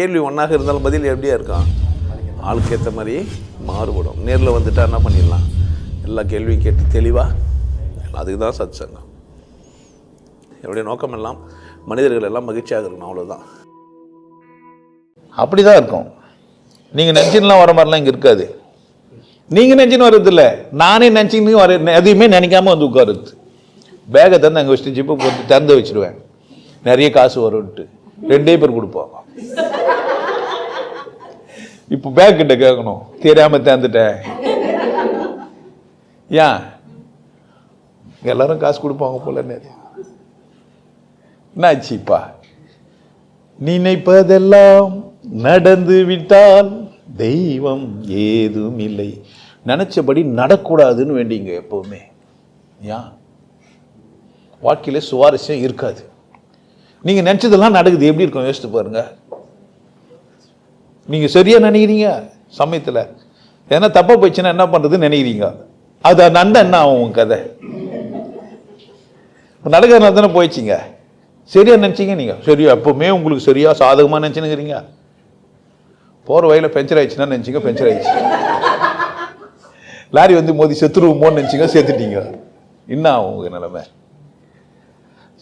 கேள்வி ஒன்றாக இருந்தாலும் பதில் எப்படியா இருக்கான் ஆளுக்கு ஏற்ற மாதிரி மாறுபடும். நேரில் வந்துட்டா என்ன பண்ணிடலாம்? எல்லா கேள்வியும் கேட்டு தெளிவாக அதுக்கு தான் சத் சங்கம் என்னுடைய நோக்கம் எல்லாம் மனிதர்கள் எல்லாம் மகிழ்ச்சியாக இருக்கணும் அவ்வளோதான் அப்படி தான் இருக்கும். நீங்கள் நினச்சின்லாம் வர மாதிரிலாம் இங்கே இருக்காது. நீங்கள் நினச்சின்னு வர்றதில்ல. நானே நினச்சின்னு வர எதையுமே நினைக்காம வந்து உட்காருது. பேகை தந்து அங்கே வச்சுட்டு ஜிப்பு போட்டு திறந்து வச்சிருவேன். நிறைய காசு வரும்ட்டு ரெண்டே பேர் கொடுப்போம். இப்போ பேக் கிட்ட கேட்கணும் தெரியாமல் திறந்துட்டேன் ஏன்? எல்லாரும் காசு கொடுப்பாங்க போல என்னாச்சுப்பா நினைப்பதெல்லாம் நடந்து விட்டால் தெய்வம் ஏதும் இல்லை நினைச்சபடி நடக்கூடாதுன்னு வேண்டிங்க எப்பவுமே. ஏன்? வாழ்க்கையில சுவாரஸ்யம் இருக்காது. நீங்க நினைச்சதெல்லாம் நடக்குது. எப்படி இருக்கும்? யோசித்து பாருங்க. நீங்கள் சரியாக நினைக்கிறீங்க? சமயத்தில். ஏன்னா தப்பாக போயிடுச்சுன்னா என்ன பண்ணுறதுன்னு நினைக்கிறீங்க? அது நண்ட என்ன ஆகும் உங்க கதை? இப்போ நடக்கிறதுனால தானே போயிடுச்சிங்க. சரியா நினச்சிங்க நீங்கள் சரியா எப்போவுமே உங்களுக்கு சரியாக சாதகமாக நினச்சினுங்கிறீங்க போகிற வழியில் பெஞ்சர் ஆயிடுச்சுன்னா நினச்சிங்க பெஞ்சர் ஆயிடுச்சு. லாரி வந்து மோதி செத்துருவோமோன்னு நினச்சிங்க சேர்த்துட்டீங்க. என்ன ஆகும் உங்கள் நிலமை?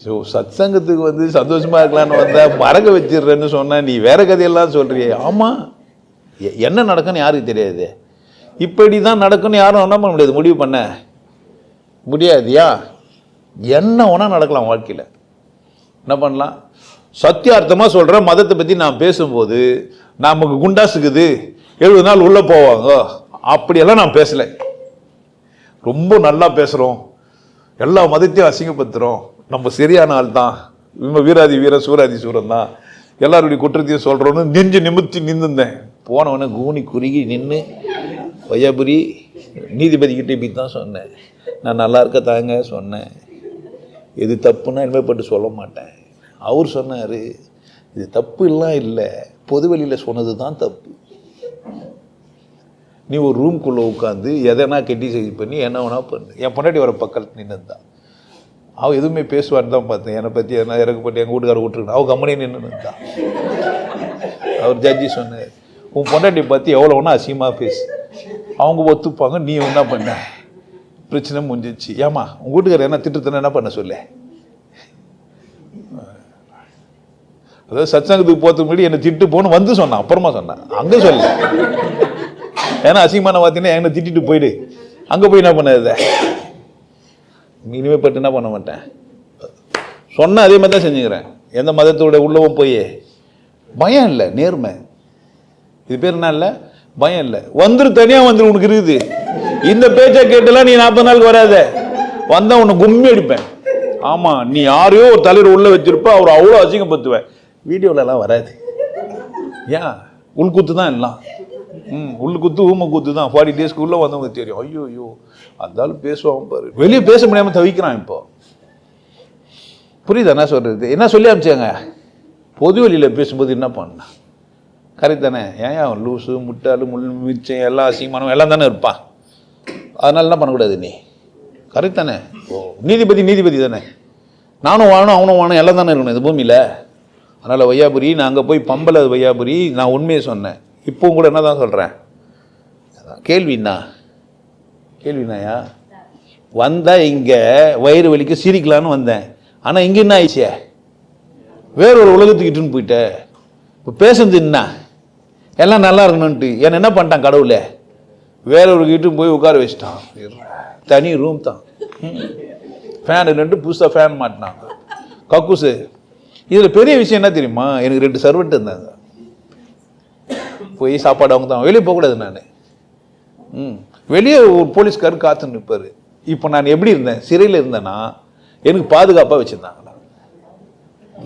ஸோ சத்சங்கத்துக்கு வந்து சந்தோஷமாக இருக்கலாம்னு வந்தால் மறக்க வச்சிடுறேன்னு சொன்னால் நீ வேறு கதையெல்லாம் சொல்கிறியே ஆமாம் எ- என்ன நடக்குன்னு யாருக்கு தெரியாது. இப்படி தான் நடக்குன்னு யாரும் என்ன பண்ண முடியாது? முடிவு பண்ண. முடியாதியா? என்ன வேணால் நடக்கலாம் வாழ்க்கையில். என்ன பண்ணலாம்? சத்தியார்த்தமாக சொல்கிறேன் மதத்தை பற்றி நான் பேசும்போது நமக்கு குண்டாசுக்குது. எழுபது நாள் உள்ளே போவாங்க. அப்படியெல்லாம் நான் பேசலை. ரொம்ப நல்லா பேசுகிறோம் எல்லா மதத்தையும் அசிங்கப்படுத்துகிறோம் நம்ம சரியான ஆள் தான் இவங்க வீராதி வீர சூராதி சூரன் தான் எல்லாருடைய குற்றத்தையும் சொல்கிறோன்னு நெஞ்சு நிமித்தி நின்றுந்தேன் போனவனே கூனி குறுகி நின்று வையாபுரி நீதிபதிக்கிட்ட இப்படி தான் சொன்னேன். நான் நல்லா இருக்க தாங்க சொன்னேன். இது தப்புன்னா இனிமேப்பட்டு சொல்ல மாட்டேன். அவர் சொன்னார் இது தப்பு எல்லாம் இல்லை. பொதுவெளியில் சொன்னது தான் தப்பு. நீ ஒரு ரூம்குள்ளே உட்காந்து எதனா கெட்டி செய்தி பண்ணி என்ன வேணா பண்ணு. என் பொண்டாட்டி வர பக்கத்தில் நின்று தான் அவள் எதுவுமே பேசுவான்னு தான் பார்த்தேன். என்னை பற்றி என்ன பற்றி எங்கள் வீட்டுக்காரர் விட்டுருக்கணும் அவள் கம்பெனி நின்று. தான் அவர் ஜட்ஜி சொன்னார் உன் பொண்டாட்டி பற்றி எவ்வளோ ஒன்றும் அசிங்கமாக பேசு. அவங்க ஒத்துப்பாங்க நீ என்ன பண்ண? பிரச்சனை முடிஞ்சிச்சு. ஏமா உங்கள் வீட்டுக்காரர் என்ன திட்டத்தின என்ன பண்ண சொல்ல? அதாவது சத்சங்கத்துக்கு போகிறதுக்கு முன்னாடி என்னை திட்டு போன்னு வந்து சொன்னான். அப்புறமா சொன்னான். அங்கே சொல்ல. ஏன்னா அசிங்கமான பார்த்தீங்கன்னா என்னை திட்டிட்டு போயிடு. அங்கே போய் என்ன பண்ணதை இனிமே பட்டு என்ன பண்ண மாட்டேன்? சொன்ன அதே மாதிரி தான் செஞ்சுக்கிறேன். எந்த மதத்தோட உள்ளவும் போய். பயம் இல்லை நேர்மை. இது பேர் என்ன இல்லை? பயம் இல்லை. வந்துரு தனியாக வந்துரு உனக்கு இருக்குது. இந்த பேச்சை கேட்டுலாம் நீ நாற்பது நாளுக்கு வராத. வந்தால் உன்னை கும்மி அடிப்பேன். ஆமாம் நீ யாரையோ ஒரு தலைவர் உள்ளே வச்சிருப்ப அவர் அவ்வளோ அசிங்கப்படுத்துவேன் வீடியோவிலலாம் வராது. ஏன் உள்குத்து தான் எல்லாம். ம் உள் குத்து ஊம குத்து தான் ஃபார்ட்டி டேஸ்க்குள்ளே வந்தவங்க தெரியும். ஐயோ ஐயோ. அந்தாலும் பேசுவான் பாரு. வெளியே பேச முடியாமல் தவிக்கிறான் இப்போ. புரியுதா? என்ன சொல்கிறது என்ன சொல்லி அமிச்சாங்க பொது வெளியில் பேசும்போது என்ன பண்ண? கரெக்ட் தானே? ஏன் அவன் லூசு முட்டாளு முள் மிச்சம் எல்லாம் அசிங்கமானவன் எல்லாம் தானே இருப்பான். அதனால என்ன பண்ணக்கூடாது நீ? கரெக்ட் தானே? ஓ நீதிபதி நீதிபதி தானே? நானும் வாணும் அவனும் வாணும் எல்லாம் தானே இருக்கணும். இந்த பூமியில். அதனால் வையாபுரி நான் அங்கே போய் பம்பல வையாபுரி நான் உண்மையை சொன்னேன். இப்போவும் கூட என்ன தான் சொல்கிறேன் கேள்விண்ணா. கேள்விண்ணாயா? வந்தால் இங்கே வயிறு வலிக்கு சிரிக்கலான்னு வந்தேன். ஆனால் இங்கே என்ன ஆயிடுச்சே? வேற ஒரு உலகத்துக்கிட்டுன்னு போயிட்டேன் இப்போ பேசுறது என்ன? எல்லாம் நல்லா இருக்கணும்ன்ட்டு. என்ன என்ன பண்ணிட்டான் கடவுளே? வேற ஒரு கிட்டும் போய் உட்கார வச்சிட்டான். தனி ரூம் தான். ஃபேன் ரெண்டு புதுசாக ஃபேன் மாட்டினான். கக்கூசு இதில் பெரிய விஷயம் என்ன தெரியுமா? எனக்கு ரெண்டு சர்வெண்ட் இருந்தாங்க. போய் சாப்பாடு அவங்க தான் வெளியே போகக்கூடாது நான். ம். வெளியே ஒரு போலீஸ்காரர் காத்து நிற்பார் இப்போ நான் எப்படி இருந்தேன்? சிறையில் இருந்தேன்னா எனக்கு பாதுகாப்பாக வச்சுருந்தாங்களா?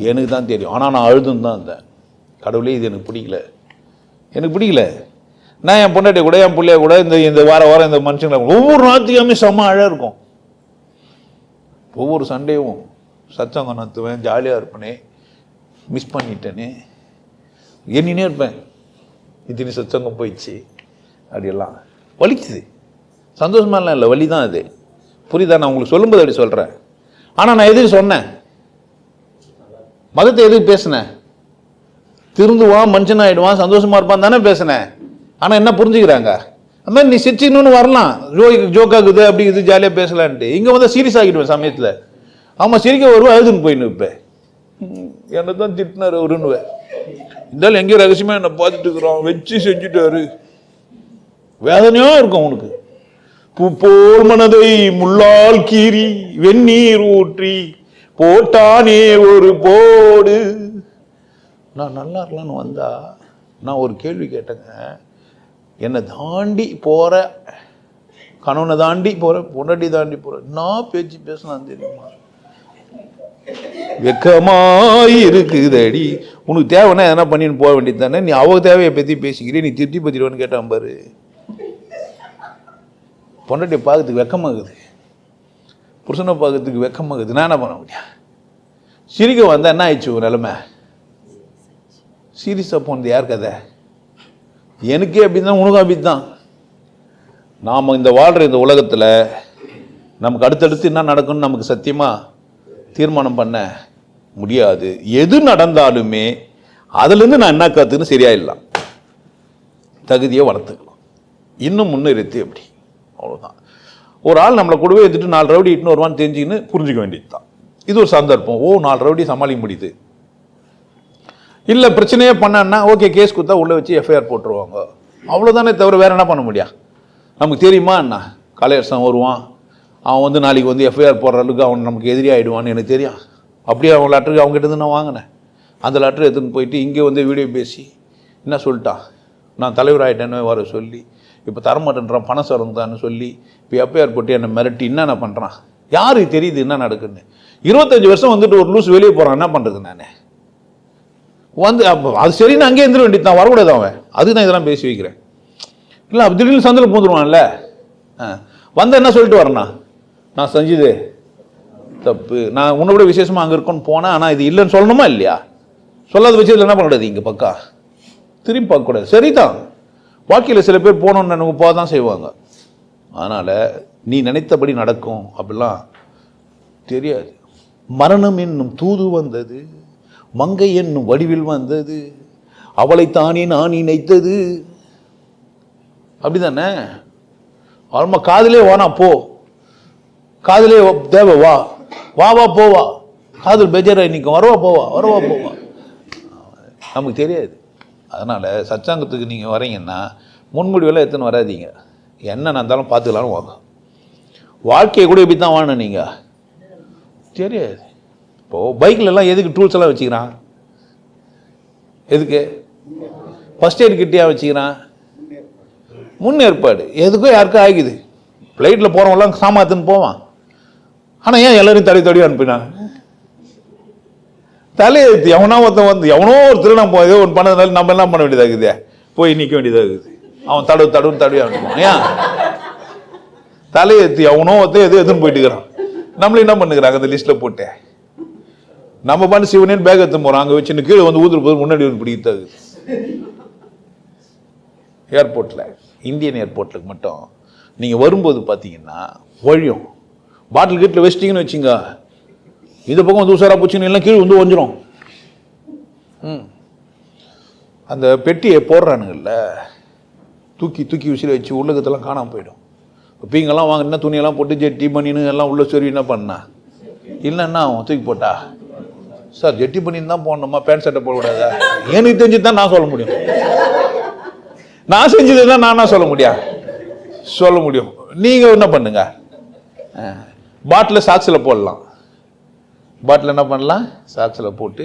எனக்கு தான் தெரியும். ஆனால் நான் அழுதுன்னு தான் இருந்தேன். கடவுளே இது எனக்கு பிடிக்கல. எனக்கு பிடிக்கல. நான் என் பொண்டாட்டி கூட என் பிள்ளைய கூட இந்த இந்த வார வாரம் இந்த மனுஷங்களை ஒவ்வொரு ஞாயிற்றுக்கிழமை செம்ம அழகாக இருக்கும். ஒவ்வொரு சண்டேவும் சச்சங்கம் நடத்துவேன் ஜாலியாக இருப்பேனே மிஸ் பண்ணிட்டேனே எண்ணினே இருப்பேன். இத்தினி சச்சங்கம் போயிடுச்சு. அப்படியெல்லாம். வலிக்குது. சந்தோஷமாலாம் இல்லை. வலி தான் அது. புரியுதா? நான் உங்களுக்கு சொல்லும்போது அப்படி சொல்கிறேன் ஆனால் நான் எதுக்கு சொன்னேன்? மதத்தை எதுக்கு பேசினேன்? திருந்துவான் மனுஷன் ஆயிடுவான் சந்தோஷமா இருப்பான் தானே பேசினேன். ஆனால் என்ன புரிஞ்சுக்கிறாங்க? அந்த மாதிரி நீ சிரிச்சிக்கணும்னு வரலாம். ஜோ ஜோக்காகுது அப்படி இது ஜாலியாக பேசலான்ட்டு. இங்கே வந்து சீரியஸ் ஆகிடுவேன் சமயத்தில். ஆமாம் சிரிக்க வருவா அழுதுன்னு போயின்னு இப்போ. என்ன தான் திட்டினார் அவருன்னுவேன். இருந்தாலும் எங்கேயோ ரகசியமாக என்னை பார்த்துட்டு இருக்கிறோம் வச்சு செஞ்சுட்டாரு. வேதனையாக இருக்கும் உனக்கு பூ போல் மனதை முள்ளால் கீறி வெந்நீர் ஊற்றி போட்டானே ஒரு போடு. நான் நல்லா இருக்கலாம்னு வந்தா நான் ஒரு கேள்வி கேட்டேங்க. என்னை தாண்டி போகிற கணவனை தாண்டி போகிற பொண்டாட்டி தாண்டி போகிற நான் பேச்சு பேசலாம் தெரியுமா? வெக்கமாயிருக்குதடி. உனக்கு தேவைன்னா எதனா பண்ணின்னு போக வேண்டியது தானே நீ அவ தேவையை பற்றி பேசிக்கிறே நீ திருப்தி பற்றிடுவான்னு கேட்டான் பாரு. பொண்டாட்டியை பார்க்கறதுக்கு வெக்கமாகுது. புருஷனை பார்க்கறதுக்கு வெக்கமாகுது. நான் என்ன பண்ண முடியும்? சிரிக்க வந்தால் என்ன ஆயிடுச்சு ஒரு நிலைமை? சீரியஸாக போனது யார் கதை? எனக்கே அப்படி தான் உனக்கும் அப்படி தான் நாம் இந்த வாழ்கிற இந்த உலகத்தில் நமக்கு அடுத்தடுத்து என்ன நடக்கும்னு நமக்கு சத்தியமாக தீர்மானம் பண்ண முடியாது. எது நடந்தாலுமே அதுலேருந்து நான் என்ன கற்றுன்னு சரியாயிடலாம் தகுதியை வளர்த்துக்கலாம். இன்னும் முன்னிறுத்தி அப்படி அவ்வளோதான் ஒரு ஆள் நம்மளை கூடவே எடுத்துட்டு நாலு ரவுடி இட்டுன்னு வருவான்னு தெரிஞ்சுக்கின்னு புரிஞ்சுக்க வேண்டியது தான் இது ஒரு சந்தர்ப்பம். ஓ நாலு ரவுடி சமாளிக்க முடியுது. இல்லை பிரச்சனையே பண்ணான்னா ஓகே கேஸ் கொடுத்தா உள்ளே வச்சு எஃப்ஐஆர் போட்டுருவாங்க. அவ்வளோதானே தவிர வேறு என்ன பண்ண முடியும்? நமக்கு தெரியுமா என்ன? கலையரசன் வருவான். அவன் வந்து நாளைக்கு வந்து எஃப்ஐஆர் போடுற அளவுக்கு அவன் நமக்கு எதிரியாகிடுவான்னு எனக்கு தெரியும். அப்படியே அவன் லெட்டருக்கு அவங்ககிட்ட இருந்து நான் வாங்கினேன். அந்த லெட்டர் எடுத்துன்னு போயிட்டு இங்கே வந்து வீடியோ பேசி என்ன சொல்லிட்டான்? நான் தலைவராகிட்டேன்னு வர சொல்லி இப்போ தரமாட்டேன்றான் பணம் சரந்தான்னு சொல்லி இப்போ எஃப்ஐஆர் போட்டு என்னை மிரட்டி என்னென்ன பண்ணுறான் யாருக்கு தெரியுது என்ன நடக்குன்னு? இருபத்தஞ்சி வருஷம் வந்துட்டு ஒரு லூஸ் வெளியே போகிறான் என்ன பண்ணுறது நான்? வந்து அப்போ அது சரி நான் அங்கேயே இருந்துட வேண்டியது தான் வரக்கூடாது அவன். அதுக்கு நான் இதெல்லாம் பேசி வைக்கிறேன். இல்லை அப்படி திடீர்னு சந்தில் பூந்துருவான்ல. ஆ வந்தால் என்ன சொல்லிட்டு வரேண்ணா நான் செஞ்சது தப்பு. நான் உன்னை விட விசேஷமாக அங்கே இருக்கோன்னு போனேன் ஆனால் இது இல்லைன்னு சொல்லணுமா இல்லையா? சொல்லாத விஷயத்தில் என்ன பண்ணக்கூடாது இங்கே பக்கா. திரும்பி பார்க்கக்கூடாது சரிதான். வாழ்க்கையில் சில பேர் போகணுன்னு எனக்கு போக தான் செய்வாங்க. அதனால் நீ நினைத்தபடி நடக்கும் அப்படிலாம் தெரியாது. மரணம் என்னும் தூது வந்தது. மங்கை என்னும் வடிவில் வந்தது. அவளைத்தானே நான் நினைத்தது அப்படிதானே? ஆல்மா காதலே வானா போ. காதலே தேவை வா. வா வா போவா காதல் பெஜரா நிற்கும் வரவா போவா வரவா போவா நமக்கு தெரியாது. அதனால் சச்சாங்கத்துக்கு நீங்கள் வரீங்கன்னா முன்முடிவெல்லாம் எத்தனை வராதீங்க. என்ன நடந்தாலும் பார்த்துக்கலாம்னு வாங்க வாழ்க்கையை கூட இப்படி தான் வாழணும் நீங்கள் தெரியாது. இப்போது பைக்கில் எல்லாம் எதுக்கு டூல்ஸ் எல்லாம் வச்சுக்கிறான்? எதுக்கு? ஃபஸ்ட் எய்ட் கிட்டியாக வச்சுக்கிறான். முன்னேற்பாடு. எதுக்கோ யாருக்கோ ஆகிக்குது ஃப்ளைட்டில் போகிறவங்களாம் சாமாத்துன்னு போவான். ஆனால் ஏன் எல்லாரையும் தடி தடி அனுப்பினா? தலையெழுத்து எவனோ ஒருத்தன் வந்து எவனோ ஒரு திருடன் போய் ஏதோ ஒன்று பண்ணதுனால நம்ம என்ன பண்ண வேண்டியதாக இருக்குது? போய் நிற்க வேண்டியதாக இருக்குது. அவன் தடவு தடவு தடவி அனுப்புவான். ஏன்? தலையெழுத்து எவனோ ஒருத்தன் எதோ எதுன்னு போயிட்டு இருக்கிறான். நம்மளும் என்ன பண்ணுக்கிறாங்க அந்த லிஸ்ட்டில் போட்டு? நம்ம பண்ணி சிவனேன்னு பேக் எடுத்து போகிறோம் அங்கே வச்சு கீழே வந்து ஊதுரு போது முன்னாடி வந்து பிடிக்கிறது ஏர்போர்ட்டில் இந்தியன் ஏர்போர்ட்டுக்கு மட்டும் நீங்கள் வரும்போது பார்த்தீங்கன்னா வழியும் பாட்டில் கீட்டில் வச்சிட்டிங்கன்னு வச்சுங்க. இந்த பக்கம் வந்து உசாரா போச்சுன்னு எல்லாம் கீழே வந்து ஒஞ்சிரும் ம். அந்த பெட்டியை போடுறானுங்கல்ல தூக்கி தூக்கி விசிறி வச்சு உள்ளகத்தெல்லாம் காணாமல் போயிடும். இப்போ பீங்கெல்லாம் வாங்கினா துணியெல்லாம் போட்டு ஜெட்டி பண்ணின்னு எல்லாம் உள்ள சொருவி என்ன பண்ணா? இல்லைன்னா அவன் தூக்கி போட்டா? சார் ஜெட்டி பண்ணின்னு தான் போடணுமா? பேண்ட் சட்டை போடக்கூடாதா? எனக்கு தெரிஞ்சு தான் நான் சொல்ல முடியும். நான் செஞ்சது தான் நானா சொல்ல முடியும் சொல்ல முடியும். நீங்கள் என்ன பண்ணுங்க? பாட்டில் சாக்ஸில் போடலாம். பாட்டில் என்ன பண்ணலாம்? சாக்ஸில் போட்டு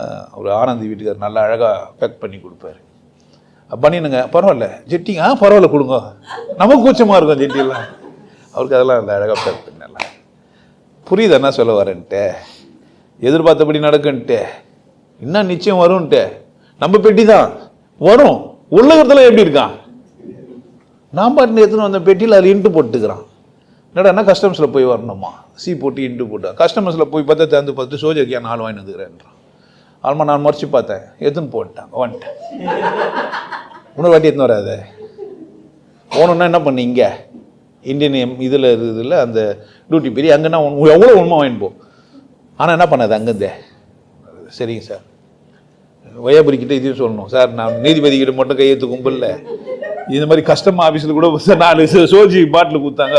அவர் ஒரு ஆனந்தி வீட்டுக்கார் நல்லா அழகாக பேக் பண்ணி கொடுப்பாரு. பண்ணினுங்க பரவாயில்ல. ஜெட்டிங்க ஆ பரவாயில்ல கொடுங்க. நமக்கு கூச்சமாக இருக்கும் ஜெட்டியெல்லாம் அவருக்கு அதெல்லாம் அந்த அழகாக பேக் பண்ணலாம் புரியுது என்ன சொல்ல வரேன்ட்டு? எதிர்பார்த்தபடி நடக்குன்ட்டு. இன்னும் நிச்சயம் வரும்ன்ட்டு நம்ம பெட்டி தான். வரும். உள்ளகத்தில் எப்படி இருக்கான்? நான் பாட்டு எடுத்துன்னு வந்த பெட்டியில் அதில் இன்ட்டு போட்டுக்கிறான். என்னடா கஸ்டம்ஸில் போய் வரணுமா? சி போட்டு இன்ட்டு போட்டா. கஸ்டமர்ஸில் போய் பார்த்தா தேர்ந்து பார்த்து சோஜர்க்கியா நாலு வாங்கி வந்துக்கிறேன்றான் ஆல்மா நான் மறைச்சு பார்த்தேன். எதுன்னு போட்டேன். வந்துட்டேன். இன்னொரு வாட்டி எடுத்துன்னு வராது? போகணுன்னா என்ன பண்ணீங்க இந்தியன் இதில் இருக்குதுல அந்த டியூட்டி பெரிய அங்கேனா எவ்வளோ உண்மை வாங்கிட்டு போ. ஆனால் என்ன பண்ணாது? அங்கேருந்தே. சரிங்க சார் வயபுரிக்கிட்ட இதையும் சொல்லணும். சார் நான் நீதிபதிக்கிட்ட மட்டும் கையெழுத்து கும்பலில். இந்த மாதிரி கஸ்டமர் ஆஃபீஸில் கூட சார் நாலு சோஜி பாட்டில் கொடுத்தாங்க.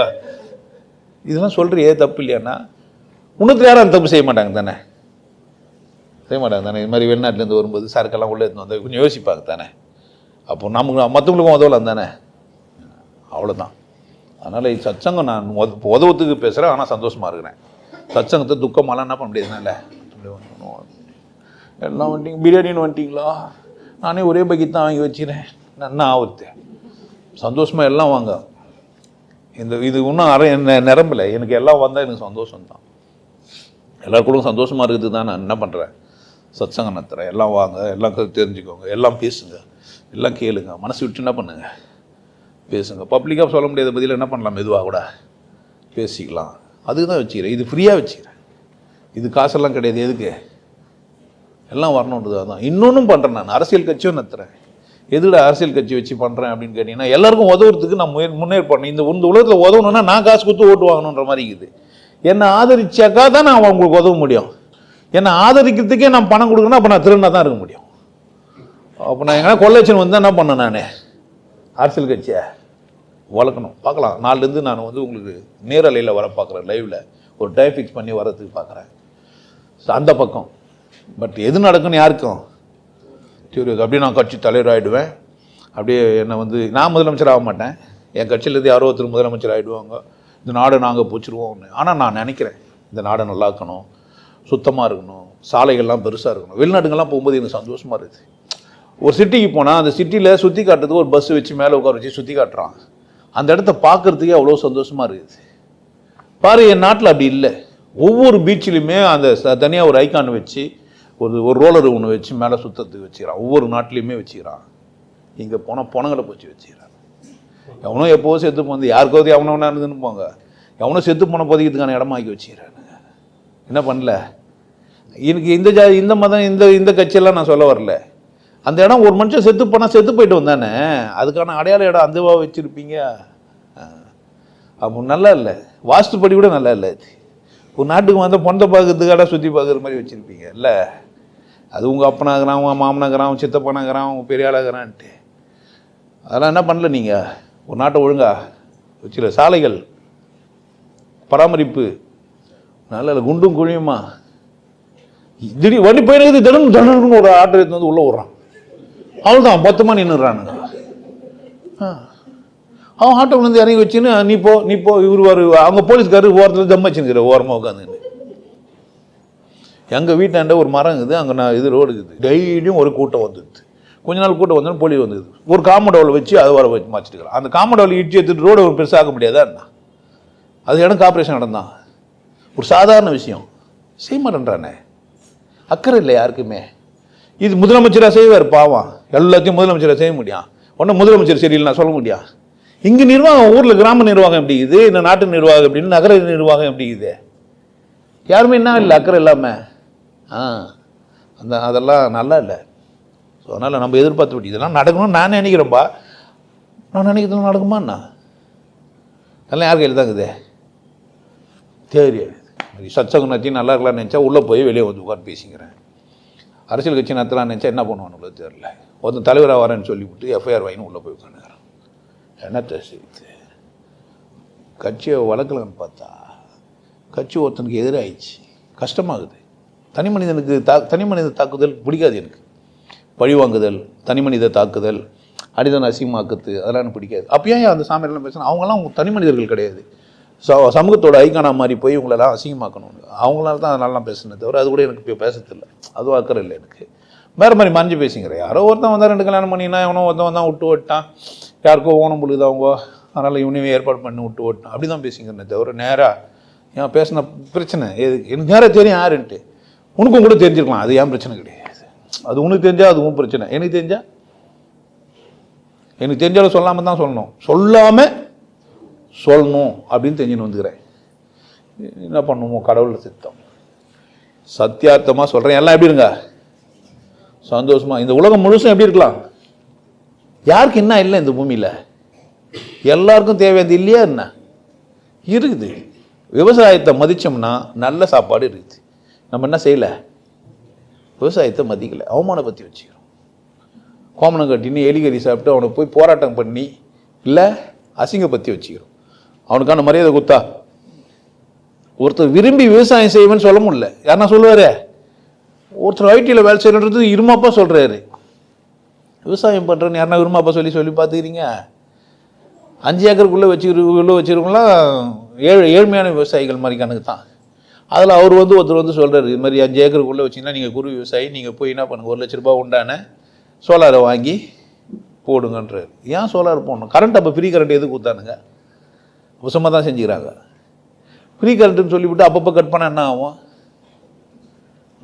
இதெல்லாம் சொல்கிறியே தப்பு இல்லையான்னா இன்னொருத்தர் யாரும் அந்த தப்பு செய்ய மாட்டாங்க தானே? செய்ய மாட்டாங்க தானே? இது மாதிரி வெளிநாட்டிலேருந்து வரும்போது சரக்கெல்லாம் உள்ளே இருந்து வந்து கொஞ்சம் யோசிப்பாங்க தானே? அப்போ நமக்கு மற்றவங்களுக்கும் உதவலாம் தானே? அவ்வளோதான் அதனால் சச்சங்கம் நான் உத- உதவத்துக்கு பேசுகிறேன் ஆனால் சந்தோஷமாக இருக்கிறேன். சச்சங்கத்தை துக்கமாலாம் என்ன பண்ண முடியாதுனால எல்லாம் வந்துட்டீங்க பிரியாணின்னு வந்துட்டீங்களா நானே ஒரே பக்கெட் தான் வாங்கி வச்சுக்கிறேன். என்ன ஆகுது சந்தோஷமாக எல்லாம் வாங்க. இந்த இது இன்னும் அரை என்ன நிரம்பல. எனக்கு எல்லாம் வந்தால் எனக்கு சந்தோஷம்தான். எல்லாருக்கூடும் சந்தோஷமாக இருக்குது தான் நான் என்ன பண்ணுறேன் சத்சங்கம் நடத்துகிறேன் எல்லாம் வாங்க எல்லாம் தெரிஞ்சுக்கோங்க. எல்லாம் பேசுங்க. எல்லாம் கேளுங்க. மனசு விட்டு என்ன பண்ணுங்க? பேசுங்க. பப்ளிக்காக சொல்ல முடியாத பதில் என்ன பண்ணலாம்? மெதுவாக கூட பேசிக்கலாம். அதுக்கு தான் வச்சுக்கிறேன். இது ஃப்ரீயாக வச்சுக்கிறேன். இது காசெல்லாம் கிடையாது. எதுக்கு? எல்லாம் வரணுன்றது தான் இன்னொன்றும் பண்ணுறேன் நான். அரசியல் கட்சியும் நடத்துகிறேன் எதுல அரசியல் கட்சி வச்சு பண்ணுறேன் அப்படின்னு கேட்டிங்கன்னா எல்லாருக்கும் உதவுறதுக்கு நான் முயற் முன்னேற்படணும் இந்த இந்த உலகத்தில் உதவணும்னா நான் காசு கொடுத்து ஓட்டு வாங்கணுன்ற மாதிரி இருக்குது. என்னை ஆதரிச்சாக்கா தான் நான் உங்களுக்கு உதவ முடியும். என்னை ஆதரிக்கிறதுக்கே நான் பணம் கொடுக்கணும் அப்போ நான் திருநா தான் இருக்க முடியும். அப்போ நான் எங்கன்னா கொள்ளைச்சன் வந்து என்ன பண்ணேன் நான்? அரசியல் கட்சியை வளர்க்கணும். பார்க்கலாம். நாலுலேருந்து நான் வந்து உங்களுக்கு நேரலையில் வர பார்க்குறேன். லைவில் ஒரு டைம் ஃபிக்ஸ் பண்ணி வரதுக்கு பார்க்குறேன். அந்த பக்கம். பட் எது நடக்குன்னு யாருக்கும் சரி அப்படியே நான் கட்சி தலைவர் ஆகிடுவேன் அப்படியே என்னை வந்து நான் முதலமைச்சர் ஆக மாட்டேன். என் கட்சியிலேருந்து யாரோ ஒருத்தர் முதலமைச்சர் ஆகிடுவாங்க இந்த நாடை நாங்கள் பூச்சிருவோம்னு ஆனால் நான் நினைக்கிறேன் இந்த நாடை நல்லா இருக்கணும் சுத்தமாக இருக்கணும் சாலைகள்லாம் பெருசாக இருக்கணும். வெளிநாடுங்கள்லாம் போகும்போது எனக்கு சந்தோஷமாக இருக்குது ஒரு சிட்டிக்கு போனால் அந்த சிட்டியில் சுற்றி காட்டுறதுக்கு ஒரு பஸ் வச்சு மேலே உட்கார வச்சு சுற்றி காட்டுறான் அந்த இடத்த பார்க்கறதுக்கே அவ்வளோ சந்தோஷமாக இருக்குது பாரு என் நாட்டில் அப்படி இல்லை. ஒவ்வொரு பீச்சிலையுமே அந்த தனியாக ஒரு ஐக்கான் வச்சு ஒரு ஒரு ரோலர் ஒன்று வச்சு மேலே சுத்தத்துக்கு வச்சுக்கிறான். ஒவ்வொரு நாட்டிலையுமே வச்சுக்கிறான். இங்கே போனால் பொணங்களை போச்சு வச்சுக்கிறான். எவனோ எப்போவோ செத்து போந்து யாருக்காவது எவனோ இருந்துன்னு போங்க. எவனோ செத்து போன பதிக்கிறதுக்கான இடமாக்கி வச்சுக்கிறானுங்க. என்ன பண்ணல? எனக்கு இந்த ஜா இந்த மதம் இந்த இந்த கட்சியெல்லாம் நான் சொல்ல வரல. அந்த இடம் ஒரு மனுஷன் செத்து போனால் செத்து போயிட்டு வந்தானே. அதுக்கான அடையாள இடம் அந்தவா வச்சுருப்பீங்க? அப்போ நல்லா இல்லை. வாஸ்துப்படி கூட நல்லா இல்லை ஒரு நாட்டுக்கு வந்தால் பொண்ணை பார்க்கறதுக்காக சுற்றி பார்க்குற மாதிரி வச்சுருப்பீங்க. இல்லை? அது உங்கள் அப்பனாகிறான் உங்கள் மாமனாகிறான் சித்தப்பனாகிறான் உங்கள் பெரிய ஆளாகிறான்ட்டு அதெல்லாம் என்ன பண்ணல நீங்கள் ஒரு நாட்டை ஒழுங்கா சில சாலைகள் பராமரிப்பு நல்ல குண்டும் குழியுமா? திடீர் வண்டி போயிருக்கு திடீர்னு திடீர்னு ஒரு ஆட்டோ எடுத்து வந்து உள்ளே விட்றான் அவ்வளோதான் பத்துமா நின்றுறானுங்க ஆ. அவன் வந்து இறங்கி வச்சுன்னு நீ போ நீ போ இவர் வரு அவங்க போலீஸ்காரர் ஓரத்தில் தம் வச்சுருக்கிற ஓரமாக உட்காந்துன்னு எங்கள் வீட்டாண்ட ஒரு மரம் இருக்குது அங்கே நான் இது ரோடு இருக்குது. டெய்லியும் ஒரு கூட்டம் வந்துடுது. கொஞ்ச நாள் கூட்டம் வந்தோன்னு போலி வந்தது ஒரு காமடோவில் வச்சு அதை வர வச்சு மாற்றிட்டுக்கிறான் அந்த காமடோவில் இடிச்சு எடுத்துட்டு ரோடு ஒரு பெருசாக முடியாதா என்ன? அது இடம் கார்பரேஷன் நடந்தான் ஒரு சாதாரண விஷயம். செய்ய மாட்டேன்றானே அக்கறை இல்லை யாருக்குமே. இது முதலமைச்சராக செய்வார் பாவம். எல்லாத்தையும் முதலமைச்சராக செய்ய முடியும். ஒன்றும் முதலமைச்சர் சரியில்லை நான் சொல்ல முடியும் இங்கே நிர்வாகம் ஊரில் கிராம நிர்வாகம் எப்படி இது இந்த நாட்டு நிர்வாகம் எப்படின்னு நகர நிர்வாகம் எப்படி இது யாருமே என்ன இல்லை அக்கறை இல்லாமல் ஆ. அந்த அதெல்லாம் நல்லா இல்லை ஸோ அதனால் நம்ம எதிர்பார்த்து இதெல்லாம் நடக்கணும்னு நான் நினைக்கிறேன்ப்பா நான் நினைக்கிறதுலாம் நடக்குமா என்ன அதெல்லாம் யார் கையில் தான் இருக்குது தெரியாது சத்சங்கம் நத்தி நல்லா இருக்கலாம்னு நினச்சா உள்ளே போய் வெளியே வந்து உட்காந்து பேசிக்கிறேன். அரசியல் கட்சி நடத்தலாம்னு நினச்சா என்ன பண்ணுவானுங்களோ தெரில ஒருத்தன் தலைவராக வரேன்னு சொல்லிவிட்டு எஃப்ஐஆர் வாங்கினு உள்ளே போய் உட்காந்துக்கிறேன் என்ன செய்யுது கட்சியை வளர்க்கலான்னு பார்த்தா கட்சி ஒருத்தனுக்கு எதிராகிடுச்சு கஷ்டமாகுது. தனி மனிதனுக்கு தா தனி மனித தாக்குதல் பிடிக்காது எனக்கு. பழி வாங்குதல் தனி மனித தாக்குதல் அடிதன் அசிங்கமாக்குது அதெல்லாம் எனக்கு பிடிக்காது. அப்போ ஏன் அந்த சாமியெல்லாம் பேசுனா அவங்களாம் தனி மனிதர்கள் கிடையாது. ச சமூகத்தோட ஐக்கானா மாதிரி போய் இவங்களெல்லாம் அசிங்கமாக்கணும். அவங்களால தான் அதனால பேசுனது பேசுனேன் தவிர அது கூட எனக்கு இப்போ பேசுறதில்ல. அதுவும் அக்கறை இல்லை எனக்கு. வேறு மாதிரி மறைஞ்சு பேசிங்கிற யாரோ ஒருத்தன் வந்தால் ரெண்டு கல்யாணம் பண்ணினா எவனோ ஒருத்தன் வந்தான் விட்டு ஓட்டான். யாருக்கோ ஓனம் பொழுது அவங்க. அதனால் இவனையும் ஏற்பாடு பண்ணி விட்டு ஓட்டான். அப்படி தான் பேசிங்கிறேன் தவிர நேராக ஏன் பேசின பிரச்சனை எதுக்கு எனக்கு நேராக தெரியும் யாருன்ட்டு. உனக்கும் கூட தெரிஞ்சிருக்கலாம். அது ஏன் பிரச்சனை கிடையாது? அது உனக்கு தெரிஞ்சால் அதுவும் பிரச்சனை. எனக்கு தெரிஞ்சா? எனக்கு தெரிஞ்சாலும் சொல்லாமல் தான் சொல்லணும். சொல்லாமல் சொல்லணும் அப்படின்னு தெரிஞ்சுன்னு வந்துக்கிறேன். என்ன பண்ணுவோம் கடவுள் சித்தம். சத்தியார்த்தமாக சொல்கிறேன் எல்லாம் எப்படி இருங்க? சந்தோஷமாக இந்த உலகம் முழுசும் எப்படி இருக்கலாம்? யாருக்கு என்ன இல்லை இந்த பூமியில்? எல்லாருக்கும் தேவையானது இல்லையா என்ன? இருக்குது. விவசாயத்தை மதித்தோம்னா நல்ல சாப்பாடு இருக்குது. நம்ம என்ன செய்யலை? விவசாயத்தை மதிக்கலை. அவமானப்படுத்தி வச்சுக்கிறோம். கோமனம் கட்டின்னு எலிகறி சாப்பிட்டு அவனை போய் போராட்டம் பண்ணி இல்லை அசிங்கப்படுத்தி வச்சுக்கிறோம். அவனுக்கான மரியாதை குத்தா ஒருத்தர் விரும்பி விவசாயம் செய்வேன்னு சொல்ல முடியல. யாருன்னா சொல்லுவார்? ஒருத்தர் ஐடியில் வேலை செய்யணுன்றது இருமாப்பா சொல்கிறாரு விவசாயம் பண்ணுறேன்னு யாருன்னா இருமாப்பா சொல்லி சொல்லி பார்த்துக்கிறீங்க? அஞ்சு ஏக்கருக்குள்ளே வச்சுக்கிறவங்கள வச்சுருக்கவங்களாம் ஏழு ஏழ்மையான விவசாயிகள் மாதிரி கணக்கு தான் அதில் அவர் வந்து ஒருத்தர் வந்து சொல்கிறார் இது மாதிரி அஞ்சு ஏக்கருக்குள்ளே வச்சிங்கன்னா நீங்கள் குரு விவசாயி நீங்கள் போய் என்ன பண்ணுங்க? ஒரு லட்ச ரூபாய் உண்டான சோலாரை வாங்கி போடுங்கன்றாரு. ஏன் சோலார் போடணும்? கரண்ட் அப்போ ஃப்ரீ கரண்ட் எதுக்கு கொடுத்தானுங்க? அவசரமாக தான் செஞ்சுக்கிறாங்க. ஃப்ரீ கரண்ட்டுன்னு சொல்லிவிட்டு அப்பப்போ கட் பண்ணால் என்ன ஆகும்?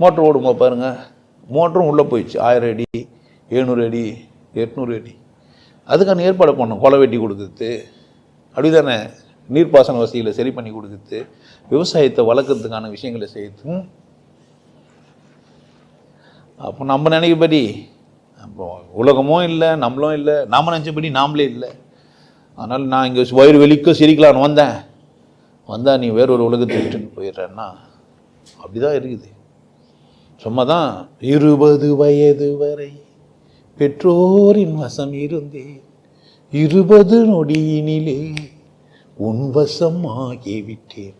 மோட்ரு ஓடுமா பாருங்கள் மோட்டரும் உள்ளே போயிடுச்சு. ஆயிரம் அடி எழுநூறு அடி எட்நூறு அடி. அதுக்கான ஏற்பாடு பண்ணோம் கொலை வெட்டி கொடுக்குறது அப்படிதானே நீர்ப்பாசன வசதிகளை சரி பண்ணி கொடுக்குறது விவசாயத்தை வளர்க்குறதுக்கான விஷயங்களை செய்யும் அப்போ நம்ம நினைக்கிறபடி அப்போ உலகமும் இல்லை நம்மளும் இல்லை நாம் நினச்சபடி நாமளே இல்லை. அதனால் நான் இங்கே வயிறு வெளிக்க சிரிக்கலான்னு வந்தேன். வந்தால் நீ வேற ஒரு உலகத்தை விட்டுன்னு போயிடுறேன்னா அப்படி தான் இருக்குது. சும்மா தான் இருபது வயது வரை பெற்றோரின் வசம் இருந்தேன். இருபது நொடியினிலே உன்வசம் ஆகிவிட்டேன்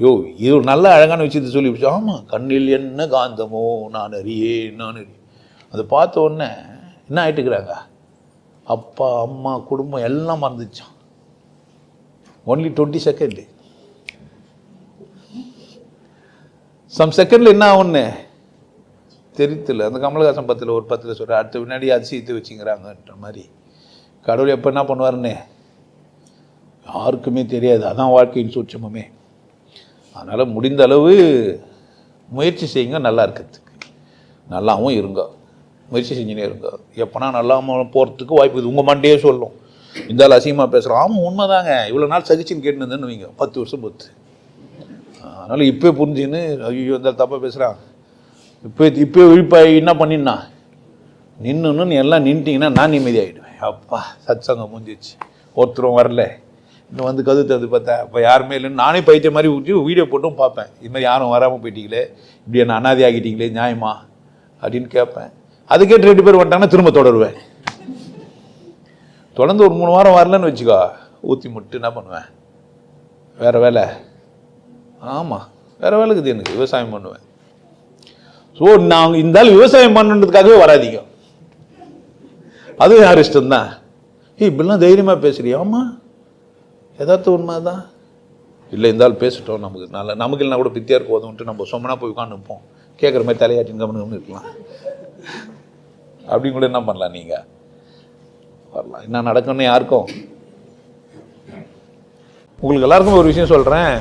யோ இது ஒரு நல்ல அழகான விஷயத்தை சொல்லி ஆமாம் கண்ணில் என்ன காந்தமோ நான் அறியேன் நான் அறியேன். அதை பார்த்த உடனே என்ன ஆகிட்டுக்கிறாங்க அப்பா அம்மா குடும்பம் எல்லாம் மறந்துச்சான் ஒன்லி டுவெண்ட்டி செகண்டு சம் செகண்டில் என்ன ஆகும்னு? தெரித்துல அந்த கமலஹாசன் பத்தில் ஒரு பத்தில் சொல்கிற அடுத்த வினாடி அதிசயத்தை வச்சுங்கிறாங்கன்ற மாதிரி. கடவுள் எப்போ என்ன பண்ணுவாருன்னு? யாருக்குமே தெரியாது. அதான் வாழ்க்கையின் சூட்சமுமே. அதனால் முடிந்த அளவு முயற்சி செய்யுங்க நல்லா இருக்கிறதுக்கு. நல்லாவும் இருங்க. முயற்சி செஞ்சுனே இருங்க. எப்போனா நல்லாமல் போகிறதுக்கு வாய்ப்பு இருக்குது. உங்கள் மண்டையே சொல்லும். இந்த ஆள் அசிங்கமாக பேசுகிறோம் ஆமாம் உண்மைதாங்க. இவ்வளோ நாள் சகிச்சுன்னு கேட்டுன்னு வைங்க. பத்து வருஷம் பொறுத்து அதனால் இப்போ புரிஞ்சுன்னு ஐயோ இந்த தப்பாக பேசுகிறான் இப்போ இப்போ விழிப்பாய் என்ன பண்ணினா நின்றுன்னு எல்லாம் நின்ட்டிங்கன்னா நான் நிம்மதியாகிடுவேன் அப்பா சத் சங்கம் முடிஞ்சிச்சு ஒருத்தரும் வரல. இன்னும் வந்து கது தது பார்த்தேன் அப்போ யாருமே இல்லைன்னு நானே பைத்திய மாதிரி ஊற்றி வீடியோ போட்டும் பார்ப்பேன். இது மாதிரி யாரும் வராமல் போயிட்டீங்களே? இப்படி என்ன அனாதி ஆகிட்டீங்களே நியாயமா? அப்படின்னு கேட்பேன். அதுக்கே ரெண்டு பேர் வந்துட்டாங்கன்னா திரும்ப தொடருவேன். தொடர்ந்து ஒரு மூணு வாரம் வரலன்னு வச்சுக்கோ ஊற்றி முட்டு என்ன பண்ணுவேன்? வேறு வேலை. ஆமாம் வேறு வேலை இருக்குது எனக்கு விவசாயம் பண்ணுவேன். ஸோ நான் இந்த ஆள் விவசாயம் பண்ணுறதுக்காகவே வராதீங்க அதுவும் யார் இஷ்டம்தான்? ஏய் இப்படிலாம் தைரியமாக பேசுகிறியா ஆமாம் எதார்த்த உண்மை தான் இல்லை இருந்தாலும் பேசிட்டோம் நமக்கு. நல்ல நமக்கு இல்லைனா கூட பித்தியா இருக்கும் போதும்ட்டு நம்ம சொம்மனா போய் உட்காந்துப்போம் கேட்குற மாதிரி தலையாட்டின் கவனம் இருக்கலாம். அப்படி கூட என்ன பண்ணலாம் நீங்கள் வரலாம். என்ன நடக்கும்னு யாருக்கும்? உங்களுக்கு எல்லாருக்கும் ஒரு விஷயம் சொல்கிறேன்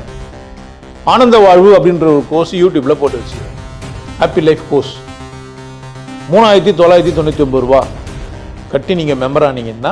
ஆனந்த வாழ்வு அப்படின்ற ஒரு கோர்ஸ் யூடியூப்பில் போட்டு வச்சு ஹாப்பி லைஃப் கோர்ஸ் மூணாயிரத்தி தொள்ளாயிரத்தி தொண்ணூற்றி ஒம்பது ரூபா. கட்டி நீங்கள் மெம்பர் ஆனீங்கன்னா